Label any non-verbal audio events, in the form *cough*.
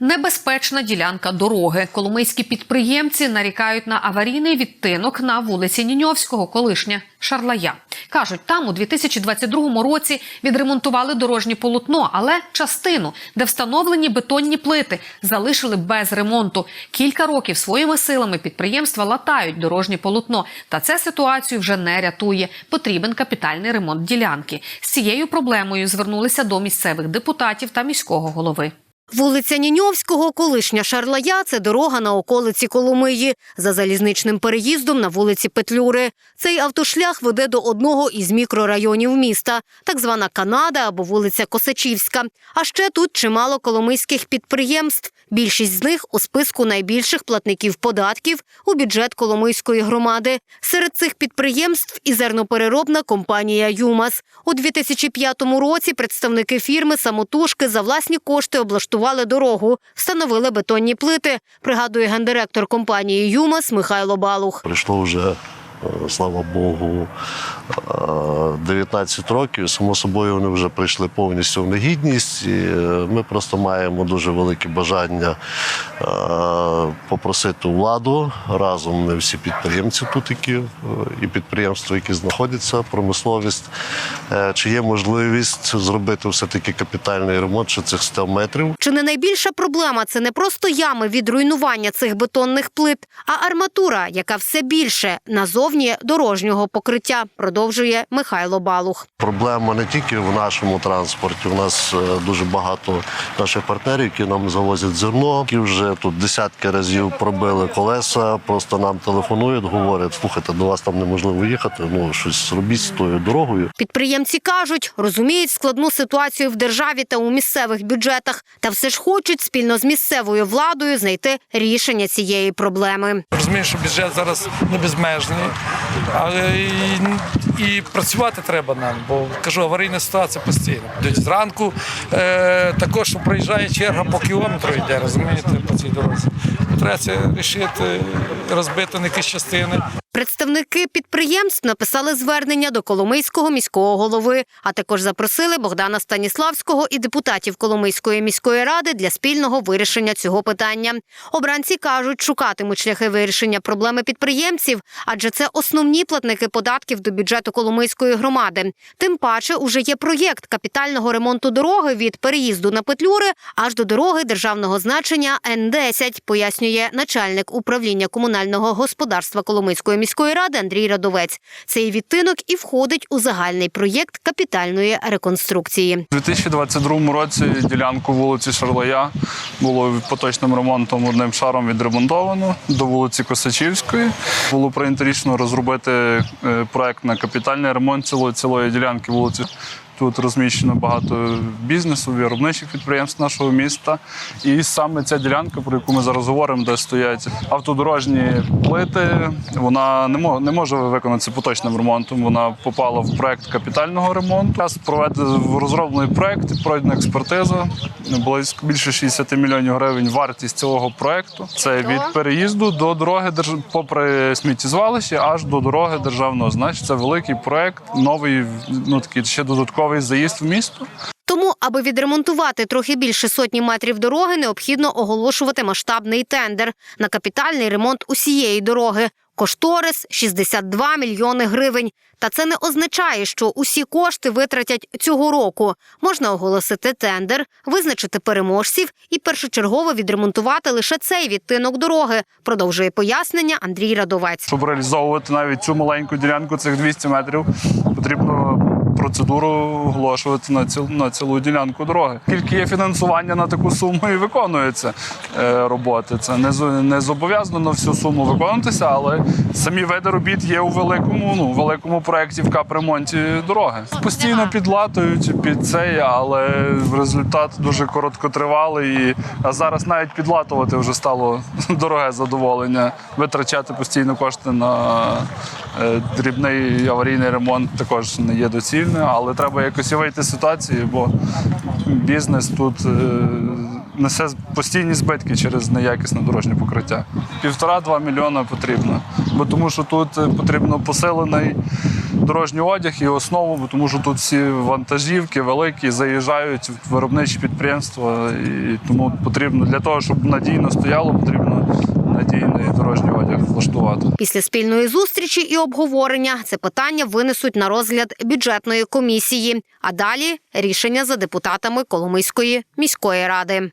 Небезпечна ділянка дороги. Коломийські підприємці нарікають на аварійний відтинок на вулиці Ніньовського, колишня Шарлая. Кажуть, там у 2022 році відремонтували дорожнє полотно, але частину, де встановлені бетонні плити, залишили без ремонту. Кілька років своїми силами підприємства латають дорожнє полотно, та це ситуацію вже не рятує. Потрібен капітальний ремонт ділянки. З цією проблемою звернулися до місцевих депутатів та міського голови. Вулиця Ніньовського, колишня Шарлая – це дорога на околиці Коломиї за залізничним переїздом на вулиці Петлюри. Цей автошлях веде до одного із мікрорайонів міста, так звана Канада або вулиця Косачівська. А ще тут чимало коломийських підприємств. Більшість з них у списку найбільших платників податків у бюджет Коломийської громади. Серед цих підприємств і зернопереробна компанія ЮМАС. У 2005 році представники фірми самотужки за власні кошти облаштували дорогу, встановили бетонні плити. Пригадує гендиректор компанії ЮМАС Михайло Балух. Прийшло вже, е, слава Богу, 19 років. Само собою вони вже прийшли повністю в негідність. І е, ми просто маємо дуже велике бажання е, попросити владу разом ми всі підприємці тут, які е, і підприємства, які знаходяться, промисловість. е, Чи є можливість зробити все-таки капітальний ремонт ще цих 100 метрів? Чи не найбільша проблема це не просто ями від руйнування цих бетонних плит, а арматура, яка все більше назовні дорожнього покриття, продовжує Михайло Балух. Проблема не тільки в нашому транспорті. У нас е, дуже багато наших партнерів, які нам завозять зерно, які вже тут десятки разів пробили колеса. Просто нам телефонують, говорять, слухайте, до вас там неможливо їхати. Ну щось робіть з тою дорогою. Підприємці кажуть, розуміють складну ситуацію в державі та у місцевих бюджетах, та все ж хочуть спільно з місцевою владою знайти рішення цієї проблеми. Розумію, що бюджет зараз не безмежний, але і, працювати треба нам, бо кажу, аварійна ситуація постійно. Зранку, е, також проїжджає черга по кілометру йде, розумієте, по цій дорозі. Треба це рішити, розбити на якісь частини. Представники підприємств написали звернення до Коломийського міського голови, а також запросили Богдана Станіславського і депутатів Коломийської міської ради для спільного вирішення цього питання. Обранці кажуть, шукатимуть шляхи вирішення проблеми підприємців, адже це основні платники податків до бюджету Коломийської громади. Тим паче, уже є проєкт капітального ремонту дороги від переїзду на Петлюри аж до дороги державного значення Н-10, пояснює начальник управління комунального господарства Коломийської міської ради Андрій Радовець. Цей відтинок і входить у загальний проєкт капітальної реконструкції. У 2022 році ділянку вулиці Шарлая було поточним ремонтом одним шаром відремонтовано до вулиці Косачівської. Було прийнято рішення розробити е, проект на капітальний ремонт цілої, цілої ділянки вулиці. Тут розміщено багато бізнесу, виробничих підприємств нашого міста. І саме ця ділянка, про яку ми зараз говоримо, де стоять автодорожні плити, вона не може, виконатися поточним ремонтом. Вона попала в проект капітального ремонту. Зараз проведений розроблений проект, пройдена експертиза. Близько більше 60 мільйонів гривень вартість цього проекту. Це від переїзду до дороги, попри сміттєзвалище, аж до дороги державного значення. Це великий проект, новий, ну такий ще додатковий заїзд в місто. Тому, аби відремонтувати трохи більше сотні метрів дороги, необхідно оголошувати масштабний тендер на капітальний ремонт усієї дороги. Кошторис 62 мільйони гривень. Та це не означає, що усі кошти витратять цього року. Можна оголосити тендер, визначити переможців і першочергово відремонтувати лише цей відтинок дороги. Продовжує пояснення Андрій Радовець. Щоб реалізовувати навіть цю маленьку ділянку, цих 200 метрів, потрібно процедуру оголошувати на цілу, на цілу ділянку дороги. Тільки є фінансування на таку суму і виконується е, роботи. Це не, не зобов'язано на всю суму виконуватися, але самі види робіт є у великому, ну, великому проєкті в капремонті дороги. Постійно підлатують під цей, але результат дуже короткотривалий. І, а зараз навіть підлатувати вже стало *laughs* дороге задоволення. Витрачати постійно кошти на е, дрібний аварійний ремонт також не є доцільним, але треба якось вийти з ситуації, бо бізнес тут е, несе постійні збитки через неякісне дорожнє покриття. Півтора-два мільйона потрібно, бо тому що тут е, потрібно посилений дорожній одяг і основу, бо тому що тут всі вантажівки великі заїжджають в виробничі підприємства, і тому потрібно для того, щоб надійно стояло, потрібно надійний дорожній одяг влаштувати. Після спільної зустрічі і обговорення це питання винесуть на розгляд бюджетної комісії, а далі рішення за депутатами Коломийської міської ради.